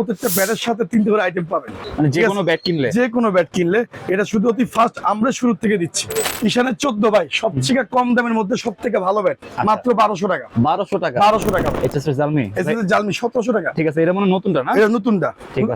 প্রত্যেকটা ব্যাটের সাথে তিনটে করে আইটেম পাবেন। মানে যে কোনো ব্যাট কিনলে? যে কোনো ব্যাট কিনলে এটা শুধু অতি ফার্স্ট আমরা শুরু থেকে দিচ্ছি। ঈশানের চোদ্দ ভাই সবথেকে কম দামের মধ্যে সব থেকে ভালো ব্যাট মাত্র বারোশো টাকা। বারোশো টাকা? বারোশো টাকা। জালমি জালমি সতেরোশো টাকা। ঠিক আছে এটা মনে নতুনটা না? এটা নতুনটা।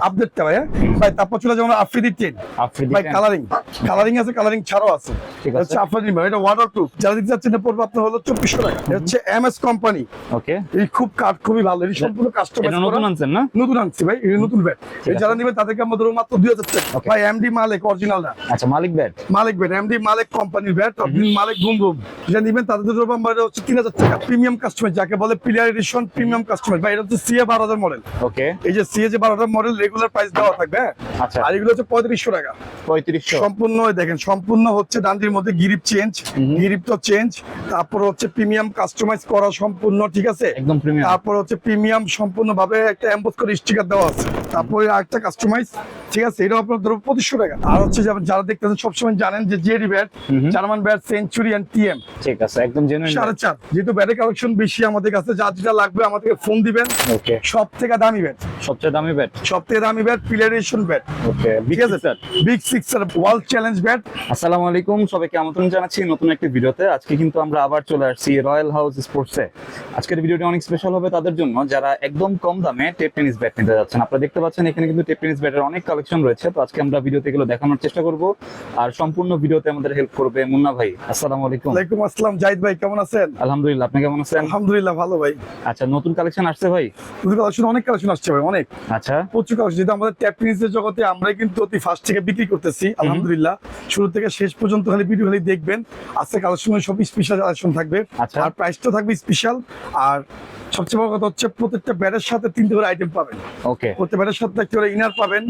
আপডেটটা ভাই হ্যাঁ? ভাই তারপর চলে যেমন আফ্রিদি টেন আফ্রিদি ভাই কালারিং কালারিং আছে কালারিং ছাড়াও আছে। ঠিক আছে। আফ্রিদি ভাই এটা ওয়াটার প্রুফ যারা দিতে এটা পড়বে আপনার হলো চব্বিশশো টাকা। এটা হচ্ছে এমএস কোম্পানি ওকে এই খুব কাঠ খুবই ভালো। এই সম্পূর্ণ কাস্টমাইজ নতুন আনছেন না? নতুন আনছি ভাই। এটা নতুন ব্যাট। যারা নিবে তাদেরকে আমরা ধরুন মাত্র দুই হাজার টাকা। ভাই এমডি মালিক অরিজিনাল না। আচ্ছা Malik bat? Malik bat MD Malik কোম্পানির ব্যাট আপনি মালিক বুম যেটা নিবেন তাদের জন্য আমরা হচ্ছে তিন হাজার টাকা। প্রিমিয়াম কাস্টমার যাকে বলে প্লেয়ার এডিশন প্রিমিয়াম কাস্টমার ভাই এটা হচ্ছে সিএ বারো হাজার মডেল ওকে এই যে সিএ যে বারো হাজার মডেল রেগুলার প্রাইস দেওয়া থাকবে হ্যাঁ? আচ্ছা। আর এগুলো হচ্ছে পঁয়ত্রিশশো টাকা। পঁয়ত্রিশশো। সম্পূর্ণ দেখেন সম্পূর্ণ হচ্ছে ডান্ডির মধ্যে গিরিপ চেঞ্জ গিরিপ তো চেঞ্জ তারপর হচ্ছে প্রিমিয়াম কাস্টমাইজ করা সম্পূর্ণ ঠিক আছে? একদম প্রিমিয়াম তারপর হচ্ছে প্রিমিয়াম সম্পূর্ণ ভাবে একটা এম্বোস করে স্টিকার দেওয়া আছে। তারপরে আরেকটা কাস্টমাইজ ঠিক আছে? এটা আপনার ধরো পঁচিশশো টাকা। আর হচ্ছে যারা দেখতেছেন সবসময় জানেন যে JD bat. German bat century and TM ঠিক আছে একদম জেনুইন সাড়ে চার। যেহেতু ব্যাটের কালেকশন বেশি আমাদের কাছে যা যেটা লাগবে আমাদেরকে ফোন দিবেন। ওকে সব থেকে দামি ব্যাট সবচেয়ে দামি ব্যাট সব থেকে দামি ব্যাট পিলারেশন ব্যাট ওকে ঠিক আছে big sixer world challenge bat আসসালামু আলাইকুম সবাইকে আমন্ত্রণ জানাচ্ছি নতুন একটি ভিডিওতে। আজকে কিন্তু আমরা আবার চলে আসছি রয়্যাল হাউস স্পোর্টসে আজকের ভিডিওটি অনেক স্পেশাল হবে তাদের জন্য। যারা একদম কম দামে টেপ টেনিস ব্যাট নিতে যাচ্ছেন আপনারা দেখতে পাচ্ছেন এখানে কিন্তু টেপ টেনিস ব্যাটের অনেক কালেকশন রয়েছে। তো আজকে আমরা ভিডিওতে এগুলো দেখানোর চেষ্টা করব। আর সম্পূর্ণ ভিডিওতে আমাদের হেল্প করবে মুন্না ভাই। আসসালামু আলাইকুম। ওয়ালাইকুম আসসালাম। জাহিদ ভাই কেমন আছেন? আলহামদুলিল্লাহ আপনি কেমন আছেন? আলহামদুলিল্লাহ ভালো ভাই। আচ্ছা নতুন কালেকশন আসছে ভাই? কালেকশন অনেক কালেকশন আসছে ভাই অনেক। আচ্ছা। প্রচুর কালেকশন যেহেতু আমাদের ট্যাপ টেনিসের জগতে আমরা কিন্তু অতি ফার্স্ট থেকে বিক্রি করতেছি আলহামদুলিল্লাহ। শুরু থেকে শেষ পর্যন্ত খালি ভিডিও খালি দেখবেন। আজকে কালেকশন সব স্পেশাল কালেকশন থাকবে। আচ্ছা। আর প্রাইসটা থাকবে স্পেশাল আর সবচেয়ে বড় কথা হচ্ছে প্রত্যেকটা ব্যাটের সাথে তিনটে করে আইটেম পাবেন। ওকে প্রত্যেক ব্যাটের সাথে একটা করে ইনার পাবেন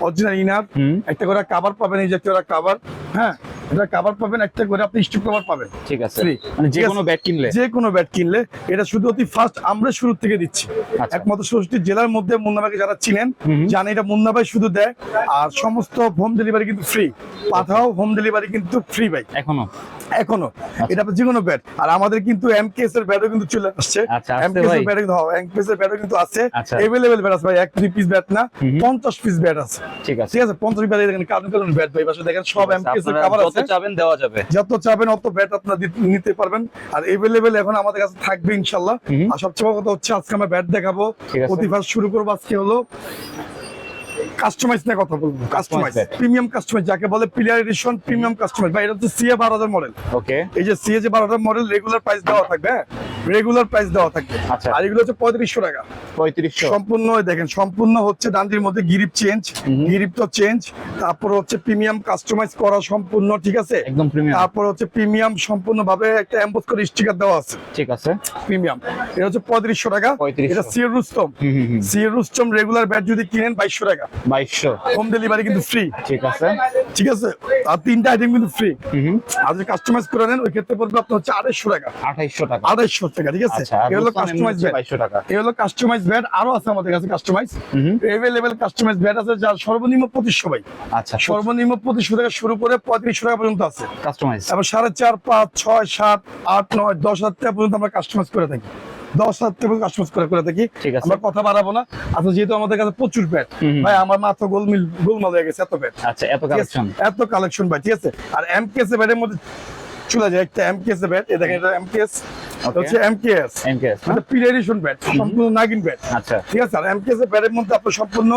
অরিজিনাল ইনার হুম। একটা করে কাভার পাবেন এই যে একটা করে কাভার হ্যাঁ? এটা কাভার পাবেন একটা করে আপনি স্টিপ কাভার পাবেন। ঠিক আছে। মানে যে কোনো ব্যাট কিনলে। যে কোনো ব্যাট কিনলে এটা শুধু অতি ফার্স্ট আমরা শুরু থেকে দিচ্ছি। আচ্ছা। একমাত্র ষষ্ঠী জেলার মধ্যে মুন্নাভাইকে যারা চিনেন জানে এটা মুন্নাভাই শুধু দেয় আর সমস্ত হোম ডেলিভারি কিন্তু ফ্রি পাঠাও হোম ডেলিভারি কিন্তু ফ্রি ভাই। এখনও? এখনও। এটা যে কোনো ব্যাট আর আমাদের কিন্তু এমকেএস এর ব্যাটও কিন্তু চলে আসছে। আচ্ছা, এমকেএস এর ব্যাট কিন্তু এমকেএস এর ব্যাটও কিন্তু আছে। আচ্ছা। এভেলেবেল ব্যাট আছে ভাই এক দুই পিস ব্যাট না হুম। পঞ্চাশ পিস ব্যাট আছে। ঠিক আছে। ঠিক আছে? পঞ্চাশ ব্যাট দেখেন কারণ কারণ ব্যাট ভাই বাসা দেখেন সব এমকেএস এর কাভার আছে। চাবেন দেওয়া যাবে। যত চাবেন অত ব্যাট আপনারা নিতে পারবেন। আর এভেলেবেল এখন আমাদের কাছে থাকবে ইনশাল্লাহ। আর সবচেয়ে বড় কথা হচ্ছে আজকে আমরা ব্যাট দেখাবো। প্রতিভা শুরু করব আজকে হলো। কাস্টমাইজ নিয়ে কথা বলব। কাস্টমাইজ প্রিমিয়াম কাস্টমাইজ যাকে বলে প্লেয়ার এডিশন প্রিমিয়াম কাস্টমাইজ ভাই এটা হচ্ছে সিএ বারো হাজার মডেল ওকে এই যে সিএ যে বারো হাজার মডেল রেগুলার প্রাইস দেওয়া থাকবে হ্যাঁ? রেগুলার প্রাইস দেওয়া থাকবে। আচ্ছা। আর এগুলো হচ্ছে পঁয়ত্রিশশো টাকা। পঁয়ত্রিশশো। সম্পূর্ণ দেখেন সম্পূর্ণ হচ্ছে ডান্ডির মধ্যে গিরিপ চেঞ্জ গিরিপ তো চেঞ্জ তারপর হচ্ছে প্রিমিয়াম কাস্টমাইজ করা সম্পূর্ণ ঠিক আছে? একদম প্রিমিয়াম তারপর হচ্ছে প্রিমিয়াম সম্পূর্ণ ভাবে একটা এম্বোস করে স্টিকার দেওয়া আছে। ঠিক আছে। প্রিমিয়াম এটা হচ্ছে পঁয়ত্রিশশো টাকা। এটা রুস্তম রুস্তম রেগুলার ব্যাট যদি কিনেন বাইশশো টাকা। বাইশশো। হোম ডেলিভারি কিন্তু ফ্রি ঠিক আছে। ঠিক আছে? আর তিনটা আইটেম কিন্তু ফ্রি হুম হুম। আর যদি কাস্টমাইজ করে নেন ওই ক্ষেত্রে পড়বে আপনার হচ্ছে আড়াইশো টাকা। আঠাইশশো টাকা। আড়াইশো টাকা ঠিক আছে? আচ্ছা এ হলো কাস্টমাইজ ব্যাট বাইশশো টাকা। এই হলো কাস্টমাইজ ব্যাট আরও আছে আমাদের কাছে কাস্টমাইজ হুম হুম। এভেলেবেল কাস্টমাইজ ব্যাট আছে যার সর্বনিম্ন পঁচিশশো ভাই। আচ্ছা সর্বনিম্ন পঁচিশশো টাকা শুরু করে পঁয়ত্রিশশো টাকা পর্যন্ত আছে। কাস্টমাইজ এবং সাড়ে চার পাঁচ ছয় সাত আট নয় দশ হাজার টাকা পর্যন্ত আমরা কাস্টমাইজ করে থাকি। দশ কাস্টমাইজ করে করে থাকি। আমরা কথা বাড়াবো না আচ্ছা যেহেতু আমাদের কাছে প্রচুর হুম। ভাই আমার মাথা গোলমিল গোলমাল হয়ে গেছে এত ব্যাট আচ্ছা এত কালেকশন এত কালেকশন ভাই ঠিক আছে আর এমকেএস ব্যাটের মধ্যে চলে যায় একটা এমকেএস ব্যাট এ দেখেন এটা এমকেএস. হচ্ছে এমকেএস এমকেএস এটা পিরিয়ডিশন ব্যাট সম্পূর্ণ নাগিন ব্যাট আচ্ছা। ঠিক আছে আর এমকেএস ব্যাটের মধ্যে আপনি সম্পূর্ণ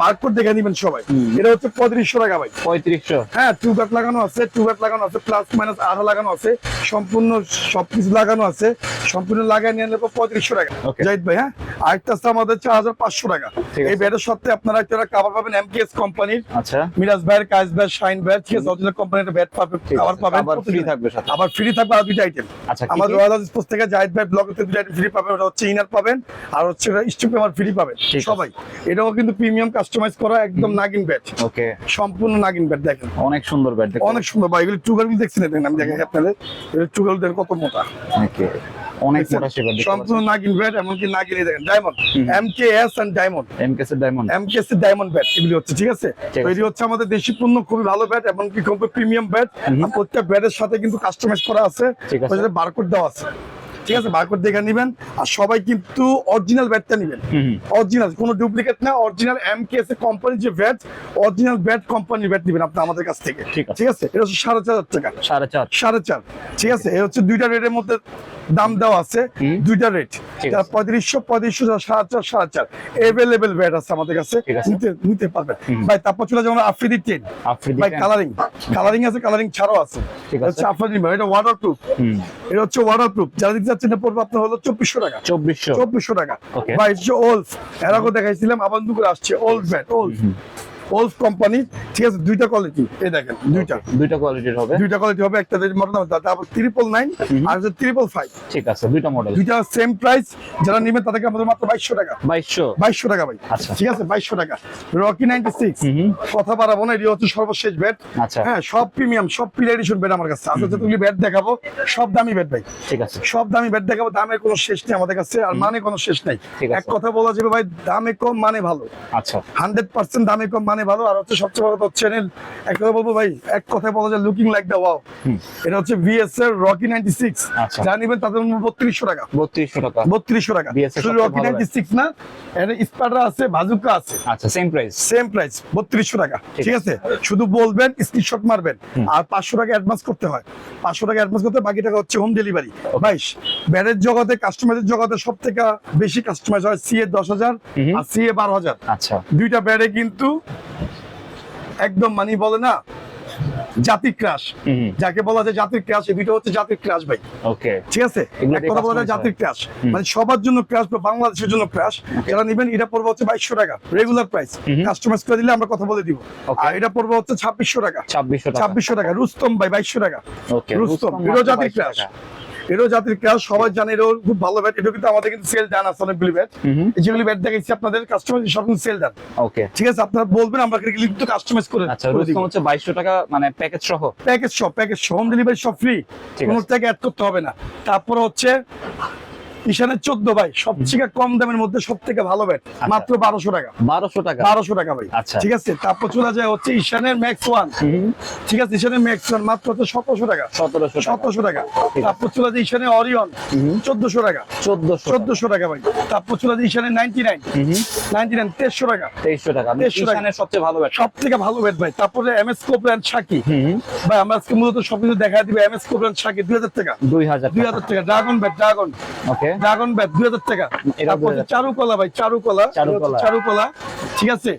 বারকোড দেখে নেবেন সবাই। এটা হচ্ছে পঁয়ত্রিশশো টাকা ভাই। পঁয়ত্রিশশো? হ্যাঁ টু ব্যাট লাগানো আছে টু ব্যাট লাগানো আছে প্লাস মাইনাস আরও লাগানো আছে সম্পূর্ণ সবকিছু লাগানো আছে সম্পূর্ণ লাগাই নিয়ে নেব পঁয়ত্রিশশো টাকা। জাহিদ ভাই হ্যাঁ? আরেকটা আছে আমাদের চার হাজার পাঁচশো টাকা। এই। ব্যাটের সাথে আপনারা একটা কাভার পাবেন এমকেএস কোম্পানির আচ্ছা। মিরাজ ভাইয়ের কাজ শাইন ব্যাট ঠিক আছে? অরিজিনাল কোম্পানির ব্যাট পাবেন কাভার পাবেন ফ্রি থাকবে সাথে। আবার ফ্রি থাকবে আর দুইটা আইটেম আচ্ছা কি? রয়্যাল স্পোর্টস থেকে জাহিদ ভাই ব্লগ থেকে ফ্রি পাবেন ওটা হচ্ছে ইনার পাবেন আর হচ্ছে স্টিপ আমার ফ্রি পাবেন সবাই। এটাও কিন্তু প্রিমিয়াম কাস্টমাইজ করা একদম নাগিন ব্যাট ওকে সম্পূর্ণ নাগিন ব্যাট দেখেন। অনেক সুন্দর ব্যাট অনেক সুন্দর। ভাই এগুলো টুগারগুলো দেখছেন দেখেন আমি দেখেন আপনাদের। এগুলো টুগার দেখেন কত মোটা? ওকে অনেক মোটা শেপার সম্পূর্ণ নাগিন ব্যাট এমনকি দেখেন ডায়মন্ড এন্ড ডায়মন্ড এমকেএস এর diamond M K S diamond bat এগুলি হচ্ছে ঠিক আছে? এটি হচ্ছে আমাদের দেশি পণ্য খুবই ভালো ব্যাট এমনকি খুব প্রিমিয়াম ব্যাট। প্রত্যেক ব্যাটের সাথে কিন্তু কাস্টমাইজ করা আছে। বারকোড দেওয়া আছে। ঠিক আছে বারকোড দেখে নেবেন। আর সবাই কিন্তু অরিজিনাল ব্যাটটা নেবেন। অরিজিনাল কোনো ডুপ্লিকেট না অরিজিনাল এম কে এস কোম্পানির যে ব্যাট অরিজিনাল ব্যাট কোম্পানির ব্যাট নেবেন আপনি আমাদের কাছ থেকে। ঠিক আছে। এটা হচ্ছে সাড়ে চার হাজার টাকা। সাড়ে চার। সাড়ে চার। ঠিক আছে? এই হচ্ছে দুইটা রেটের মধ্যে দাম দেওয়া আছে। দুইটা রেট। পঁয়ত্রিশশো পঁয়ত্রিশশো সাড়ে চার সাড়ে চার। এভেলেবেল ব্যাট আছে আমাদের কাছে। নিতে নিতে পারবেন। ভাই তারপর চলে যাব আফ্রিদি টেন ভাই কালারিং কালারিং আছে কালারিং ছাড়াও আছে। ঠিক এটা আছে। হচ্ছে আফ্রিদি এটা ওয়াটার প্রুফ এটা হচ্ছে ওয়াটার প্রুফ যারা চাচ্ছেন পড়বে আপনার হলো চব্বিশশো টাকা। চব্বিশশো। চব্বিশশো টাকা. বা এসছে ওলফ এর আগে দেখাইছিলাম আবার দুপুরে আসছে। Old bat wolf wolf company ঠিক আছে দুইটা কোয়ালিটি এই দেখেন দুইটা। দুইটা কোয়ালিটির হবে। দুইটা কোয়ালিটি হবে একটা মডেল তারপর ট্রিপল নাইন আর হচ্ছে ট্রিপল ফাইভ ঠিক আছে দুইটা মডেল দুইটা সেম প্রাইস যারা তাদেরকে আমাদের মাত্র বাইশশো টাকা। বাইশশো? বাইশশো টাকা ভাই। আচ্ছা। ঠিক আছে বাইশশো টাকা। Rocky ninety six. কথা বাড়াবো না এটি হচ্ছে সর্বশেষ ব্যাট আচ্ছা। হ্যাঁ সব প্রিমিয়াম সব এডিশন ব্যাট আমার কাছে। আচ্ছা তুমি ব্যাট দেখাবো সব দামি ব্যাট ভাই। ঠিক আছে। সব দামি ব্যাট দেখাবো দামের কোনো শেষ নেই আমাদের কাছে আর মানে কোনো শেষ নাই। এক কথা বলা যাবে ভাই দামে কম মানে ভালো। আচ্ছা। হান্ড্রেড পার্সেন্ট দামে কম মানে ভালো আর হচ্ছে সবচেয়ে বড় কথা হচ্ছে এক কথা বলব ভাই এক কথায় বলা যায় লুকিং লাইক দ্য ওয়াও এটা হচ্ছে ভিএস এর রকি নাইনটি সিক্স আচ্ছা। যা নিবেন তাদের বত্রিশশো টাকা। বত্রিশশো টাকা। বত্রিশশো টাকা। VS শুধু রকি ভালো নাইনটি সিক্স না এটা স্পার্টা আছে বাজুকা আছে। আচ্ছা সেম প্রাইস সেম প্রাইস বত্রিশশো টাকা। ঠিক আছে? শুধু বলবেন স্ক্রিনশট মারবেন। আর পাঁচশো টাকা অ্যাডভান্স করতে হয়। পাঁচশো টাকা অ্যাডভান্স করতে বাকি টাকা হচ্ছে হোম ডেলিভারি বাইশ ব্যারের জগতে কাস্টমারের জগতে সব থেকে বেশি কাস্টমাইজ হয় সি এ দশ হাজার। আর সি এ বারো হাজার। আচ্ছা। দুইটা ব্যারে কিন্তু একদম মানি বলে না জাতির ক্রাশ। যাকে বলা যায় জাতির ক্রাশ এই দুইটা হচ্ছে জাতির ক্রাশ ভাই। ওকে ঠিক আছে? এক কথা বলা যায় জাতির ক্রাশ মানে সবার জন্য ক্রাশ বা বাংলাদেশের জন্য ক্রাশ যারা নেবেন এটা পড়বে হচ্ছে বাইশশো টাকা রেগুলার প্রাইস। কাস্টমাইজ করে দিলে আমরা কথা বলে দিব। আর এটা পড়বে হচ্ছে ছাব্বিশশো টাকা। ছাব্বিশশো টাকা। রুস্তম ভাই বাইশশো টাকা। ওকে রুস্তম এটাও জাতির ক্রাশ এটাও জাতির কাজ সবাই জানে এটাও খুব ভালো ব্যাট এটা কিন্তু আমাদের কিন্তু সেল দেন আছে অনেকগুলি ব্যাট। যেগুলি ব্যাট দেখাচ্ছি আপনাদের কাস্টমার সব সেল দেন। ওকে ঠিক আছে আপনারা বলবেন আমরা কিন্তু কাস্টমাইজ করে আচ্ছা রুস্তম হচ্ছে বাইশশো টাকা মানে প্যাকেজ সহ? প্যাকেজ সহ প্যাকেজ সহ হোম ডেলিভারি সব ফ্রি কোনো। টাকা অ্যাড করতে হবে না। তারপরে হচ্ছে ঈশানের চোদ্দ ভাই সবথেকে কম দামের মধ্যে সব থেকে ভালো ব্যাট মাত্র বারোশো টাকা। বারোশো টাকা। বারোশো টাকা ভাই। আচ্ছা। ঠিক আছে? তারপর চলে যায় হচ্ছে ঈশানের ম্যাক্স ওয়ান ঠিক আছে? ঈশানের ম্যাক্স ওয়ান মাত্র হচ্ছে সতেরোশো টাকা। সতেরোশো টাকা। সতেরোশো টাকা। তারপর চলে যায় ঈশানের অরিয়ন চোদ্দশো টাকা। চোদ্দশো চোদ্দশো টাকা ভাই। তারপর চলে যায় ঈশানের নাইনটি নাইন নাইনটি নাইন তেইশশো টাকা। তেইশশো টাকা। তেইশশো টাকা। সবচেয়ে ভালো ব্যাট সব থেকে ভালো ব্যাট ভাই। তারপরে এম এস কোপল্যান্ড সাকি ভাই আমরা আজকে মূলত সবকিছু দেখা দিবে এম এস কোপল্যান্ড সাকি দুই হাজার টাকা। দুই হাজার দুই হাজার টাকা। Dragon bat dragon okay dragon bat দুই হাজার টাকা। এটা তারপর হচ্ছে 2000 চারুকলা ভাই চারুকলা। চারুকলা। ঠিক আছে।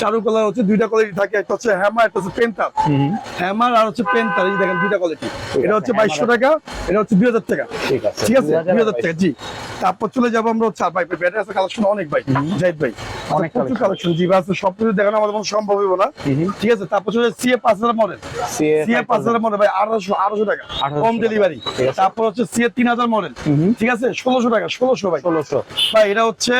চারুকলা হচ্ছে দুইটা কোয়ালিটি থাকে একটা হচ্ছে হ্যামার একটা হচ্ছে পেন্টার হ্যামার আর হচ্ছে পেন্টার এই দেখেন দুইটা কোয়ালিটি এটা হচ্ছে বাইশশো টাকা এটা হচ্ছে দুই হাজার টাকা। ঠিক আছে ঠিক আছে? 2000 দুই হাজার টাকা জি। তারপর চলে যাব আমরা হচ্ছে ভাই ব্যাটারি আছে কালেকশন অনেক ভাই জাহিদ ভাই। অনেক কালেকশন জি আছে সব কিছু দেখানো আমাদের সম্ভব হইব না। ঠিক আছে তারপর চলে সিএ পাঁচ হাজার মডেল সিএ পাঁচ হাজার মডেল ভাই আঠারোশো আঠারোশো টাকা। হোম ডেলিভারি তারপর হচ্ছে সিএ তিন হাজার মডেল ঠিক আছে ষোলোশো টাকা ষোলোশো ভাই। ষোলোশো। ভাই এটা হচ্ছে।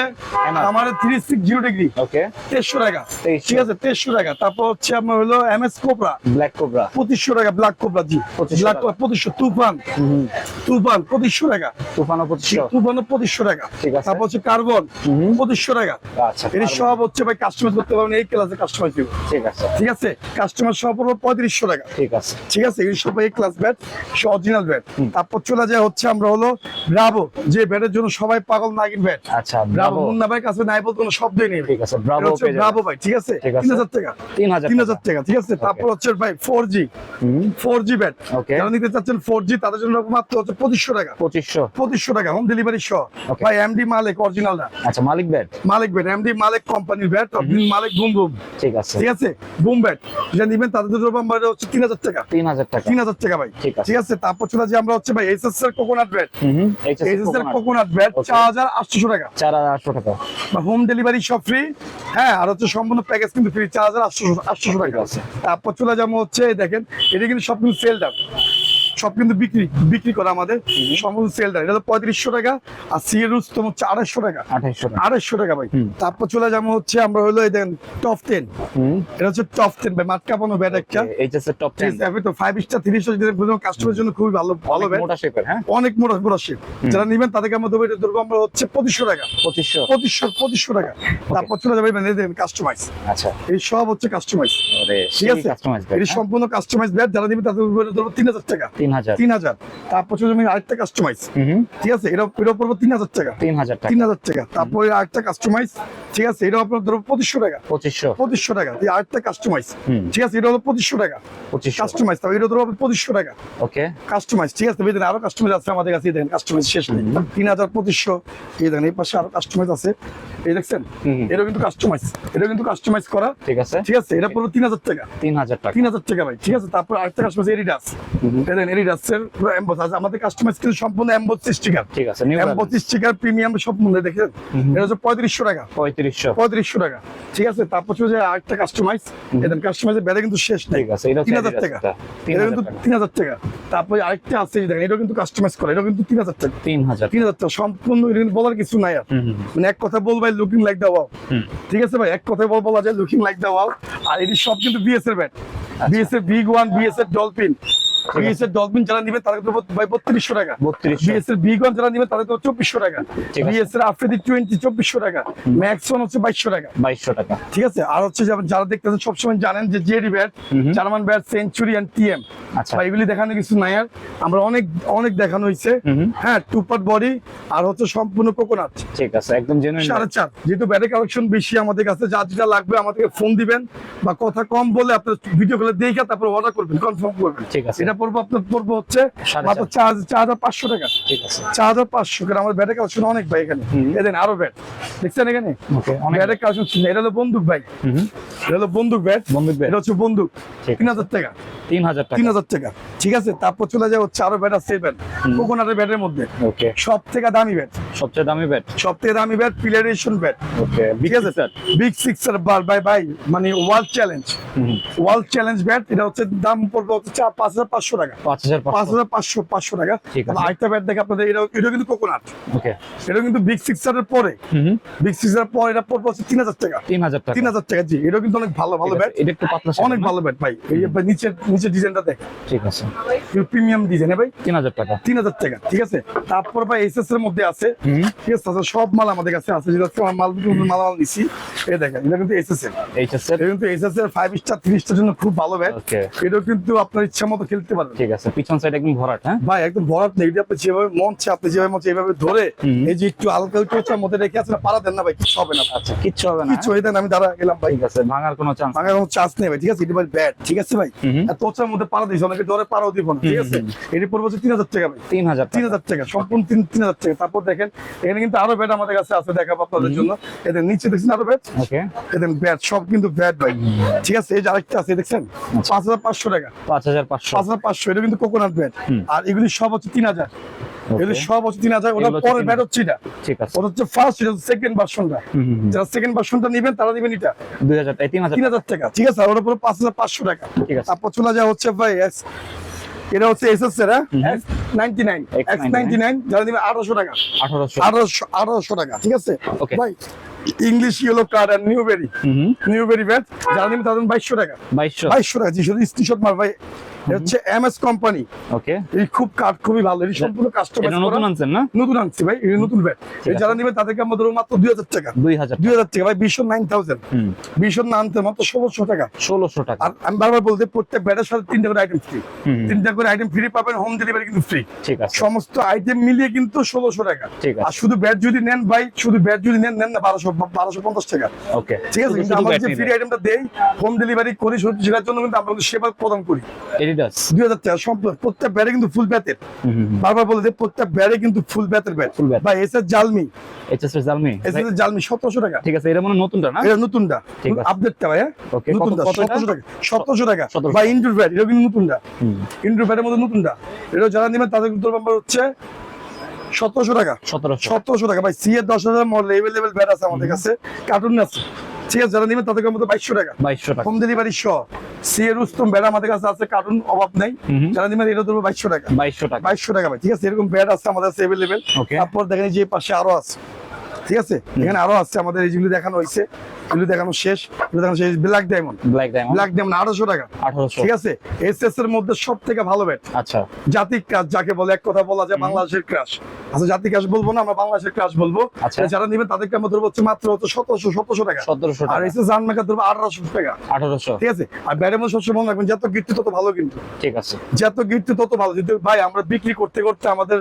আমার three six zero degree okay তেইশশো টাকা। ঠিক আছে তেইশশো টাকা। তারপর হচ্ছে আমার হলো M S cobra black cobra পঁচিশশো টাকা ব্ল্যাক কোবরা জি। 2500 ব্ল্যাক টাকা। পঁচিশশো। তুফান। তুফান পঁচিশশো টাকা। তুফানো পঁচিশশো। তুফানো পঁচিশশো টাকা। তারপর হচ্ছে কার্বন পঁচিশশো টাকা। আচ্ছা এর সব হচ্ছে ভাই কাস্টমাইজ করতে পারবেন এই ক্লাসে কাস্টমাইজ দিব। ঠিক আছে। ঠিক আছে? কাস্টমার পড়ব পঁয়ত্রিশশো টাকা। ঠিক আছে। ঠিক আছে? এই সব এই ক্লাস ব্যাট অরিজিনাল ব্যাট তারপর চলে যায় হচ্ছে আমরা হলো ব্রাভো যে ব্যাটের জন্য সবাই পাগল নাগিন ব্যাট আচ্ছা ব্রাভো মুন্না ভাই কাছে নাই বলতে কোনো শব্দই নেই ঠিক আছে ব্রাভো ব্রাভো ভাই ঠিক আছে? তিন হাজার টাকা। তিন হাজার তিন হাজার টাকা ঠিক আছে? তারপর হচ্ছে ভাই four G four G bat যারা নিতে চাচ্ছেন ফোর জি তাদের জন্য মাত্র হচ্ছে পঁচিশশো টাকা। পঁচিশশো। পঁচিশশো টাকা হোম ডেলিভারি সহ ভাই এমডি মালিক অরিজিনাল আচ্ছা Malik bat. Malik bat MD Malik কোম্পানির ব্যাট মালিক বুম বুম। ঠিক আছে। ঠিক আছে? Boom bat. যেটা নিবেন তাদের আমরা হচ্ছে তিন হাজার টাকা। তিন হাজার টাকা। তিন হাজার টাকা ভাই। ঠিক আছে। ঠিক আছে? তারপর চলে যে আমরা হচ্ছে ভাই এর কোকোনাট ব্যাট। এর কোকোনাট ব্যাট চার হাজার আটশো টাকা। চার হাজার আটশো টাকা। বা হোম ডেলিভারি সব ফ্রি হ্যাঁ আর হচ্ছে সম্পূর্ণ প্যাকেজ কিন্তু ফ্রি চার হাজার আটশো আটশো টাকা। আছে। তারপর চলে যাব হচ্ছে দেখেন এটা কিন্তু সব কিন্তু সেল দাম সব কিন্তু বিক্রি বিক্রি করা আমাদের সম্পূর্ণ সেল দাম এটা হলো পঁয়ত্রিশশো টাকা আর সি এর রুস্তম হচ্ছে আড়াইশো টাকা। আড়াইশো টাকা। ভাই। তারপর চলে যাব হচ্ছে আমরা হলো এই দেখেন টপ টেন এটা হচ্ছে টপ টেন ভাই মাঠ কাপানো ব্যাট একটা। টপ টেন তো ফাইভ স্টার থ্রি স্টার কাস্টমারের জন্য খুবই ভালো ভালো ব্যাট হ্যাঁ? অনেক মোটা মোটা শেপ যারা নিবেন তাদেরকে আমরা দেবো এটা ধরবো আমরা হচ্ছে পঁচিশশো টাকা। পঁচিশশো। পঁচিশশো পঁচিশশো টাকা। তারপর চলে যাবে কাস্টমাইজ আচ্ছা। এই সব হচ্ছে কাস্টমাইজ ঠিক আছে? এটি সম্পূর্ণ কাস্টমাইজ ব্যাট যারা নিবে তাদের উপরে ধরবো তিন হাজার টাকা। তিন তিন হাজার তিন হাজার তারপর হচ্ছে আরেকটা কাস্টমাইজ ঠিক আছে? এটা এটা পড়ব তিন হাজার টাকা। তিন হাজার তিন হাজার টাকা। তারপরে আরেকটা কাস্টমাইজ ঠিক আছে? এটা আপনার ধরো পঁচিশশো টাকা। পঁচিশশো। পঁচিশশো টাকা। আরেকটা কাস্টমাইজ ঠিক আছে? এটা হলো পঁচিশশো টাকা। কাস্টমাইজ তারপর এটা ধরো পঁচিশশো টাকা। ওকে। কাস্টমাইজ ঠিক আছে? দেখেন আরও কাস্টমাইজ আছে আমাদের কাছে। দেখেন কাস্টমাইজ শেষ নেই। তিন হাজার পঁচিশশো। এই দেখেন এই পাশে আরও কাস্টমাইজ আছে। এই দেখছেন? এটা কিন্তু কাস্টমাইজ এটা কিন্তু কাস্টমাইজ করা। ঠিক আছে। ঠিক আছে? এটা পুরো তিন হাজার টাকা। তিন হাজার টাকা। তিন হাজার টাকা ভাই। ঠিক আছে? তারপর আরেকটা কাস্টমাইজ এডিডাস। দেখেন পুরো এমবোস আছে। আমাদের কাস্টমাইজ কিন্তু সম্পূর্ণ এমবোস স্টিকার ঠিক আছে এমবোস স্টিকার প্রিমিয়াম সব মধ্যে দেখেন এটা হচ্ছে পঁয়ত্রিশশো টাকা। পঁয়ত্রিশশো। পঁয়ত্রিশশো টাকা। ঠিক আছে তারপর হচ্ছে যে আরেকটা কাস্টমাইজ এদের কাস্টমাইজের বেড়ে কিন্তু শেষ নেই। ঠিক আছে এটা তিন হাজার টাকা। এটা কিন্তু। তিন হাজার টাকা। তারপরে আরেকটা আছে দেখেন এটাও কিন্তু কাস্টমাইজ করা। এটাও কিন্তু তিন হাজার টাকা। তিন হাজার। তিন হাজার টাকা। সম্পূর্ণ এটা কিন্তু বলার কিছু নাই আর। মানে এক কথা বল ভাই লুকিং লাইক দা ওয়াও ঠিক আছে ভাই এক কথায় বল বলা যায় লুকিং লাইক দা ওয়াও আর এটি সব কিন্তু বিএস এর ব্যাট। বিএস এর বিগ ওয়ান বিএস এর ডলফিন বিএস এর ডলফিন যারা নিবে তারা ভাই বত্রিশশো টাকা। বত্রিশশো। বিএস এর বিগ যারা নিবে তাদের চব্বিশশো টাকা। ঠিক বিএস এর আফ্রিদি টোয়েন্টি চব্বিশশো টাকা। হচ্ছে বাইশশো টাকা। বাইশশো টাকা। ঠিক আছে? আর হচ্ছে যারা দেখতেছেন সবসময় জানেন যে JD bat. German bat century and TM আচ্ছা। এগুলি দেখানো কিছু নাই আর। আমরা অনেক অনেক দেখানো হয়েছে। হ্যাঁ টু পার্ট বডি আর হচ্ছে সম্পূর্ণ কোকোনাট ঠিক আছে একদম জেনুইন সাড়ে চার। যেহেতু ব্যাটের কালেকশন বেশি আমাদের কাছে যা যেটা লাগবে আমাদেরকে ফোন দিবেন বা কথা কম বলে আপনার ভিডিও কলে দেখে তারপর অর্ডার করবেন কনফার্ম করবেন। ঠিক আছে। এটা পড়ব আপনার পড়ব হচ্ছে মাত্র চার। হাজার পাঁচশো টাকা। চার হাজার পাঁচশো কারণ আমার ব্যাটের কালেকশন অনেক ভাই এখানে। এদিন আরও ব্যাট দেখছেন এখানে? ব্যাটের কালেকশন এটা হলো বন্দুক ভাই। এটা হলো বন্দুক ব্যাট বন্দুক ব্যাট। এটা হচ্ছে বন্দুক। তিন হাজার টাকা। তিন হাজার টাকা। তিন হাজার টাকা। ঠিক আছে? তারপর চলে যায় হচ্ছে আরও ব্যাট আছে ব্যাট কোকোনাটের ব্যাটের মধ্যে। ওকে। সব থেকে দামি ব্যাট সবচেয়ে দামি ব্যাট সব থেকে দামি ব্যাট পিলারেশন ব্যাট ওকে ঠিক আছে বিগ সিক্সার বার বাই বাই মানে world challenge world challenge bat এটা হচ্ছে দাম পড়বে হচ্ছে চার পাঁচ হাজার পাঁচশো টাকা। পাঁচ হাজার পাঁচ হাজার পাঁচশো পাঁচশো টাকা। আরেকটা ব্যাট দেখে আপনাদের এটা এটা কিন্তু কোকোনাট ওকে এটা কিন্তু বিগ সিক্সারের পরে। বিগ সিক্সারের পর এটা পড়বে হচ্ছে তিন হাজার টাকা। তিন হাজার টাকা। তিন হাজার টাকা জি। এটা কিন্তু অনেক ভালো ভালো ব্যাট এটা একটু পাতলা অনেক ভালো ব্যাট ভাই। এই নিচের নিচের ডিজাইনটা দেখ। ঠিক আছে। প্রিমিয়াম ডিজাইন ভাই? তিন হাজার টাকা। তিন হাজার টাকা ঠিক আছে? তারপর ভাই এসএস এর মধ্যে আছে। ঠিক আছে সব মাল আমাদের কাছে আছে। যেটা হচ্ছে মাল মাল মাল নিছি। এই দেখেন এটা কিন্তু এটা কিন্তু এসএস এর ফাইভ স্টার থ্রি স্টার জন্য খুব ভালো ব্যাট এটাও কিন্তু আপনার ইচ্ছা মতো খেলতে পারবেন। ঠিক আছে পিছন সাইড একদম ভরাট হ্যাঁ? ভাই একদম ভরাট নেই। এটা আপনি যেভাবে মন চায় আপনি যেভাবে মন চায় ধরে এই যে একটু হালকা একটু মধ্যে রেখে আছেন পারা দেন না ভাই কিছু হবে না। আচ্ছা কিচ্ছু হবে না কিছু হয়ে? আমি দাঁড়া গেলাম ভাই। ঠিক আছে ভাঙার কোনো চান্স ভাঙার কোনো চান্স নেই ভাই ঠিক আছে? এটা ভাই ব্যাট ঠিক আছে ভাই। এত মধ্যে পারা দিয়েছে অনেকে ধরে পারাও দিব না ঠিক আছে। এটি পড়ব তিন হাজার টাকা ভাই। তিন হাজার তিন হাজার টাকা সম্পূর্ণ তিন তিন হাজার টাকা। তারপর দেখেন এখানে কিন্তু আরও ব্যাট আমাদের কাছে আছে দেখাবো আপনাদের জন্য। এদের নিচে দেখছেন আরও ব্যাট ওকে। এদের ব্যাট সব কিন্তু ব্যাট ভাই ঠিক আছে এই যে আরেকটা আছে দেখছেন? আচ্ছা। পাঁচ হাজার পাঁচশো টাকা। পাঁচ হাজার পাঁচশো। পাঁচ হাজার পাঁচশো এটা কিন্তু কোকোনাট ব্যাট আর এগুলি সব হচ্ছে তিন হাজার। এগুলি সব হচ্ছে তিন হাজার। ওটা পরের ব্যাট হচ্ছে এটা। ঠিক আছে। ওটা হচ্ছে ফার্স্ট এটা সেকেন্ড ভার্সনটা হুম, হুম, হুম। যারা সেকেন্ড ভার্সনটা নেবেন তারা নেবেন এটা। দুই হাজার তিন হাজার। টাকা। ঠিক আছে আর ওটা পুরো পাঁচ হাজার পাঁচশো টাকা। ঠিক আছে। তারপর চলে যাওয়া হচ্ছে ভাই এটা হচ্ছে এস এস এর হুম। X ninety nine X99 X nine যারা নেবেন আঠারোশো টাকা। আঠারোশো। আঠারোশো আঠারোশো টাকা ঠিক আছে. ভাই ইংলিশ ইয়েলো কার্ড আর নিউবেরি। নিউবেরি ব্যাট যারা নেবেন তাদের বাইশশো টাকা। বাইশশো। বাইশশো টাকা জি শুধু স্ক্রিনশট মার ভাই। হচ্ছে এম এস কোম্পানি। ওকে। এই খুব কার্ড খুবই ভালো। এই সম্পূর্ণ কাস্টমাইজ নতুন আনছেন না? নতুন আনছি ভাই এই নতুন ব্যাট আছে। যারা তাদেরকে আমরা ধরো মাত্র দুই হাজার টাকা। দুই হাজার দুই হাজার টাকা। ভাই বিশো নাইন থাউজেন্ড হুম। বিশো না আনতে মাত্র টাকা। টাকা। আর আমি বারবার বলতে প্রত্যেক ব্যাটের সাথে তিনটা করে আইটেম ফ্রি তিনটা করে আইটেম ফ্রি পাবেন হোম ডেলিভারি কিন্তু ফ্রি ঠিক আছে। সমস্ত আইটেম মিলিয়ে কিন্তু ষোলোশো টাকা। ঠিক আছে। আর শুধু ব্যাট যদি নেন ভাই শুধু ব্যাট যদি নেন নেন না বারোশো বারোশো পঞ্চাশ টাকা। ওকে। ঠিক আছে কিন্তু আমরা যে ফ্রি আইটেমটা দেই হোম ডেলিভারি করি সেটার জন্য কিন্তু আমরা সেবা প্রদান করি। এডিডাস দুই হাজার প্রত্যেক ব্যাটে কিন্তু ফুল ব্যাটের বারবার বলে দিই প্রত্যেক ব্যাটে কিন্তু ফুল ব্যাটের ব্যাট Full bat। ভাই এসে জালমি। এইচএস এর জালমি? এসে জালমি সতেরোশো টাকা। ঠিক আছে এটা মনে নতুনটা না? এটা নতুনটা। আপডেটটা ভাই নতুনটা কত এটা? সতেরোশো টাকা। সতেরোশো টাকা। 1700 বা ব্যাট এটা কিন্তু নতুনটা। হুম। ব্যাটের মধ্যে নতুনটা। এটা যারা নেবেন তাদের কিন্তু নাম্বার হচ্ছে সতেরোশো টাকা। সতেরোশো। টাকা। ভাই সি এর দশ হাজার মডেল এভেলেবেল ব্যাট আছে আমাদের কাছে। কার্টুন আছে। ঠিক আছে যারা নেবেন তাদের মধ্যে বাইশশো টাকা। বাইশশো টাকা। হোম ডেলিভারি সহ। সিএ রুস্তম আমাদের কাছে আছে কারণ অভাব নাই। যারা নেবেন এটা ধরবো বাইশশো টাকা। বাইশশো টাকা। বাইশশো টাকা ভাই ঠিক আছে এরকম ব্যাট আছে আমাদের কাছে অ্যাভেলেবেল তারপর দেখেন যে পাশে আরও আছে। ঠিক আছে? এখানে আরও আছে আমাদের এই যেগুলো দেখানো হয়েছে। এগুলো দেখানো শেষ এগুলো দেখানো শেষ। Black diamond black diamond black diamond আঠারোশো টাকা। আঠারোশো। ঠিক আছে? এস এস এর মধ্যে সব থেকে ভালো ব্যাট আচ্ছা। জাতিক ক্রাশ যাকে বলে এক কথা বলা যায় বাংলাদেশের ক্রাশ আচ্ছা জাতিক ক্রাশ বলব না আমরা বাংলাদেশের ক্রাশ বলব। আচ্ছা। যারা নিবেন তাদেরকে আমরা ধরবো হচ্ছে মাত্র হচ্ছে সতেরোশো সতেরোশো টাকা। সতেরোশো আর টাকা। এসে জান মেকার ধরবো আঠারোশো টাকা। আঠারোশো। ঠিক আছে? আর ব্যাটের মধ্যে সবসময় মনে রাখবেন যত গিফট তত ভালো কিন্তু। ঠিক আছে। যত গিফট তত ভালো। কিন্তু ভাই আমরা বিক্রি করতে করতে আমাদের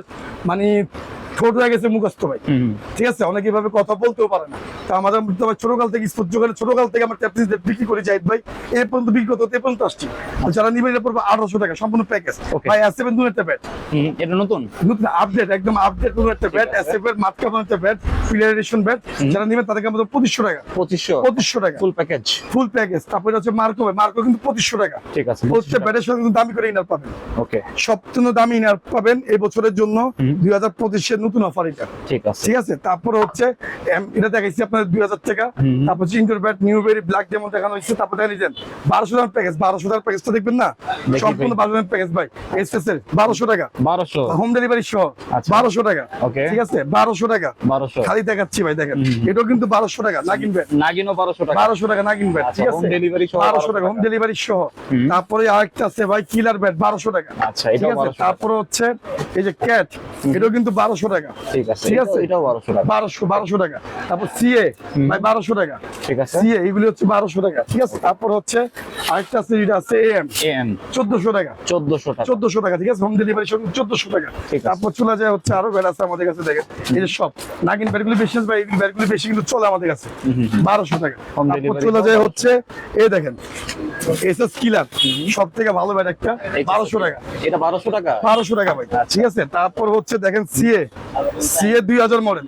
মানে ঠোঁট হয়ে গেছে মুখস্থ ভাই। ঠিক আছে? অনেকে এভাবে কথা বলতেও পারে না। তো আমাদের ভাই ছোটকাল থেকে স্পোর্ট যোগানে ছোটকাল থেকে আমরা ট্যাপ বিক্রি করে যাই ভাই। এ পর্যন্ত বিক্রি করতে এ পর্যন্ত আসছি। যারা নিবেন এটা পড়বে আঠারোশো টাকা সম্পূর্ণ প্যাকেজ. ভাই আসবেন দু একটা ব্যাট এটা নতুন? নতুন আপডেট একদম আপডেট নতুন একটা ব্যাট। এসএফ এর মাতকা একটা ব্যাট ফিলারেশন ব্যাট যারা নিবেন তাদেরকে আমাদের পঁচিশশো টাকা। পঁচিশশো? পঁচিশশো টাকা। ফুল প্যাকেজ ফুল প্যাকেজ তারপরে হচ্ছে মার্কো ভাই। মার্কো কিন্তু পঁচিশশো টাকা। ঠিক আছে প্রত্যেক ব্যাটের সঙ্গে কিন্তু দামি করে ইনার পাবেন। ওকে সবচেয়ে দামি ইনার পাবেন এই বছরের জন্য দুই হাজার পঁচিশের নতুন অফার এটা। ঠিক আছে। ঠিক আছে? তারপরে হচ্ছে এটা দেখাইছি আপনার দুই হাজার টাকা। তারপর চিন্টুর ব্যাট নিউবেরি ব্ল্যাক যেমন দেখানো হয়েছে। তারপর দেখা নিয়েছেন বারোশো টাকার প্যাকেজ বারোশো টাকার প্যাকেজটা দেখবেন না? সম্পূর্ণ। বারোশো টাকার প্যাকেজ ভাই। এসএস এর বারোশো টাকা। বারোশো। হোম ডেলিভারি সহ আচ্ছা। বারোশো টাকা. ঠিক আছে? বারোশো টাকা। বারোশো। খালি দেখাচ্ছি ভাই দেখেন। এটাও কিন্তু বারোশো টাকা নাগিন ব্যাট নাগিনও বারোশো টাকা। বারোশো টাকা নাগিন ব্যাট আচ্ছা, ঠিক আছে? delivery সহ বারোশো টাকা হোম ডেলিভারি সহ। তারপরে আরেকটা আছে ভাই কিলার ব্যাট বারোশো টাকা। আচ্ছা ঠিক আছে? তারপরে হচ্ছে এই যে ক্যাট এটাও কিন্তু বারোশো টাকা। ঠিক আছে। ঠিক আছে। এটাও বারোশো টাকা। টাকা। তারপর সিএ ভাই টাকা। ঠিক আছে। সিএ এগুলি হচ্ছে টাকা। ঠিক আছে? তারপর হচ্ছে আরেকটা আছে আছে এম এম চোদ্দশো টাকা। টাকা। টাকা ঠিক আছে? হোম ডেলিভারি টাকা। তারপর চলে যায় হচ্ছে আরও ব্যাট আছে আমাদের কাছে দেখেন। এই যে সব নাগিন বেশি আছে ভাই। এই ব্যাটগুলি বেশি কিন্তু চলে আমাদের কাছে। বারোশো টাকা। চলে যায় হচ্ছে এই দেখেন। এসএস কিলার সব থেকে ভালো ব্যাট একটা বারোশো টাকা। এটা বারোশো টাকা? বারোশো টাকা ভাই ঠিক আছে? তারপর হচ্ছে দেখেন সিএ সিএ দুই হাজার মডেল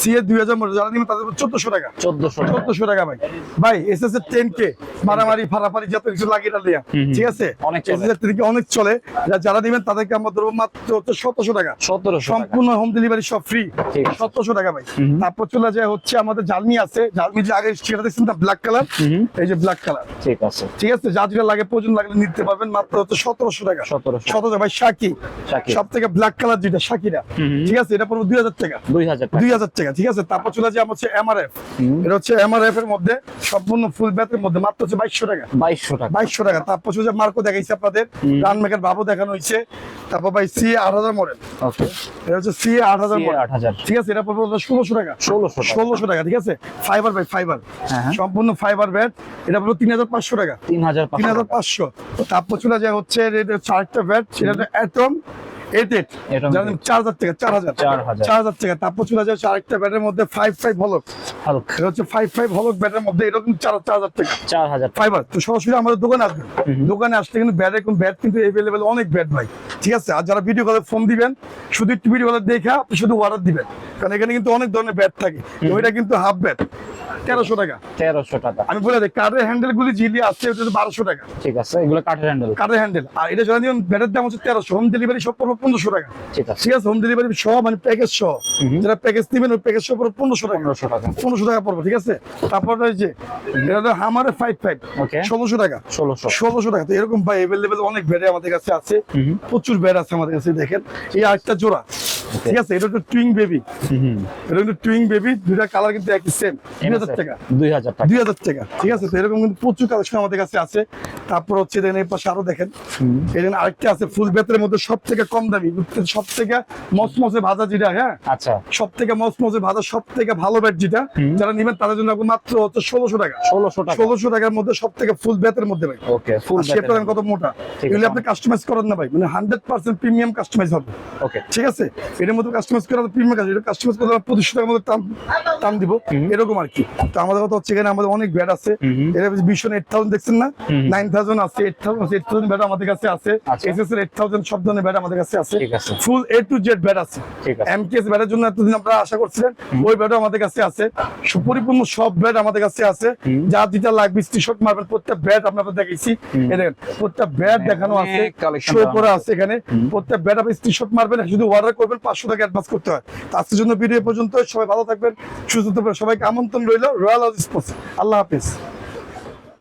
সিএ দুই হাজার মডেল যারা নিবেন তাদের চোদ্দশো টাকা। চোদ্দশো চোদ্দশো টাকা ভাই। ভাই এস এস এর টেন কে মারামারি ফারাফারি যত কিছু লাগিয়ে দেয়া। ঠিক আছে? অনেক চলে। যারা নিবেন তাদেরকে আমরা ধরবো মাত্র হচ্ছে সতেরোশো টাকা। সতেরোশো সম্পূর্ণ হোম ডেলিভারি সব ফ্রি সতেরোশো টাকা ভাই। তারপর চলে যায় হচ্ছে আমাদের জালমি আছে। জালমি যে আগে সেটা দেখছেন ব্ল্যাক কালার এই যে ব্ল্যাক কালার ঠিক আছে। ঠিক আছে? যা যেটা লাগে প্রয়োজন লাগলে নিতে পারবেন মাত্র হচ্ছে সতেরোশো টাকা। সতেরোশো। সতেরোশো ভাই শাকি। সব থেকে ব্ল্যাক কালার যেটা শাকিরা ঠিক আছে? এটা পড়বে দুই হাজার টাকা। দুই হাজার দুই হাজার টাকা ঠিক আছে? তারপর চলে যায় আমার হচ্ছে এমআরএফ। এটা হচ্ছে এমআরএফ এর মধ্যে সম্পূর্ণ ফুল ব্যাথের মধ্যে মাত্র হচ্ছে বাইশশো টাকা। বাইশশো টাকা। বাইশশো টাকা। তারপর হচ্ছে মার্কো দেখাইছে আপনাদের। রান মেকার বাবু দেখানো হয়েছে। তারপর ভাই সি আট হাজার মডেল এটা হচ্ছে সি আট হাজার মডেল আট হাজার। ঠিক আছে? এটা পড়বে ষোলোশো টাকা। ষোলোশো ষোলোশো টাকা ঠিক আছে? ফাইবার ভাই ফাইবার। সম্পূর্ণ ফাইবার ব্যাট এটা পড়বে তিন হাজার পাঁচশো টাকা। তিন হাজার তিন হাজার পাঁচশো। তারপর চলে যায় হচ্ছে চারটা ব্যাট সেটা অ্যাটম এইট এইট Atom চার হাজার টাকা চার হাজার 4000 চার হাজার টাকা। তারপর চলে যায় আরেকটা ব্যাটের মধ্যে ফাইভ ফাইভ হলক। হালক। এটা হচ্ছে ফাইভ ফাইভ হলক ব্যাটের মধ্যে এরকম চার চার হাজার টাকা। চার হাজার ফাইবার তো সরাসরি আমাদের দোকানে আসবেন দোকানে আসলে কিন্তু ব্যাট কিন্তু এভেলেবেল অনেক ব্যাট ভাই। ঠিক আছে? আর যারা ভিডিও কলে ফোন দিবেন শুধু একটু ভিডিও কলে দেখে আপনি শুধু অর্ডার দিবেন। কারণ এখানে কিন্তু অনেক ধরনের ব্যাট থাকে। ওইটা কিন্তু হাফ ব্যাট তেরোশো টাকা। তেরোশো টাকা। আমি বলে দিই কার্ডের হ্যান্ডেল গুলি জিলি আছে ওটা বারোশো টাকা। ঠিক আছে এগুলো কাঠের হ্যান্ডেল কার্ডের হ্যান্ডেল আর এটা ব্যাটের দাম হচ্ছে তেরোশো হোম ডেলিভারি সব পড়বে পনেরোশো টাকা। ঠিক আছে। ঠিক আছে হোম ডেলিভারি সহ মানে প্যাকেজ সহ প্যাকেজ নিবেন ওই প্যাকেজ সহ পড়বে পনেরোশো টাকা। পনেরোশো টাকা। পনেরোশো টাকা পড়বে ঠিক আছে? তারপর রয়েছে এটা হামারে ফাইভ ফাইভ ষোলোশো টাকা। ষোলোশো। ষোলোশো টাকা। তো এরকম ভাই অনেক ব্যাট আমাদের কাছে আছে। প্রচুর ব্যাট আছে আমাদের কাছে দেখেন। এই আরেকটা জোড়া। ঠিক আছে এটা হচ্ছে টুইং বেবি এটা কিন্তু টুইং বেবি দুইটা কালার কিন্তু একই সেম দুই হাজার টাকা। দুই হাজার টাকা। দুই হাজার টাকা ঠিক আছে? তো এরকম কিন্তু প্রচুর কালেকশন আমাদের কাছে আছে। তারপর হচ্ছে দেখেন এই পাশে আরও দেখেন। এখানে আরেকটা আছে ফুল বেতের মধ্যে সব থেকে কম দামি সব থেকে মসমসে ভাজা যেটা হ্যাঁ? আচ্ছা। সব থেকে মসমসে ভাজা সব থেকে ভালো ব্যাট যেটা যারা নিবেন তাদের জন্য মাত্র হচ্ছে ষোলোশো টাকা। ষোলোশো টাকা। ষোলোশো টাকার মধ্যে সব থেকে ফুল বেতের মধ্যে ভাই। ওকে ফুল শেপটা কত মোটা। এগুলি। আপনি কাস্টমাইজ করেন না ভাই। মানে হান্ড্রেড পার্সেন্ট প্রিমিয়াম কাস্টমাইজ হবে। ওকে ঠিক আছে? এটার মধ্যে কাস্টমাইজ করা প্রিমিয়াম কাজ এটা কাস্টমাইজ আমরা পঁচিশশো টাকার মধ্যে টান টান দিব। এরকম আর কি তো আমাদের কথা হচ্ছে এখানে আমাদের অনেক ব্যাট আছে। এটা ভীষণ এইট থাউজেন্ড দেখছেন না? নাইন থাউজেন্ড আছে eight thousand eight thousand bat আমাদের কাছে আছে। আচ্ছা। এস এস এর এইট থাউজেন্ড সব ধরনের ব্যাট আমাদের কাছে আছে। Full A to Z bat আছে। ব্যাটের জন্য এতদিন আপনারা আশা করছিলেন ওই ব্যাটও আমাদের কাছে আছে। পরিপূর্ণ সব ব্যাট আমাদের কাছে আছে। যা যেটা লাগবে স্টিশক মারবেন প্রত্যেক ব্যাট দেখাইছি। এই দেখেন প্রত্যেক ব্যাট দেখানো আছে শো করা আছে। এখানে। প্রত্যেক ব্যাট আপনি স্টিশক মারবেন শুধু অর্ডার করবেন পাঁচশো টাকা অ্যাডভান্স করতে হয়। তো আজকের জন্য ভিডিও পর্যন্ত সবাই ভালো থাকবেন, সুস্থ থাকবেন। সবাইকে আমন্ত্রণ রইল রয়্যাল স্পোর্টস আল্লাহ হাফিজ।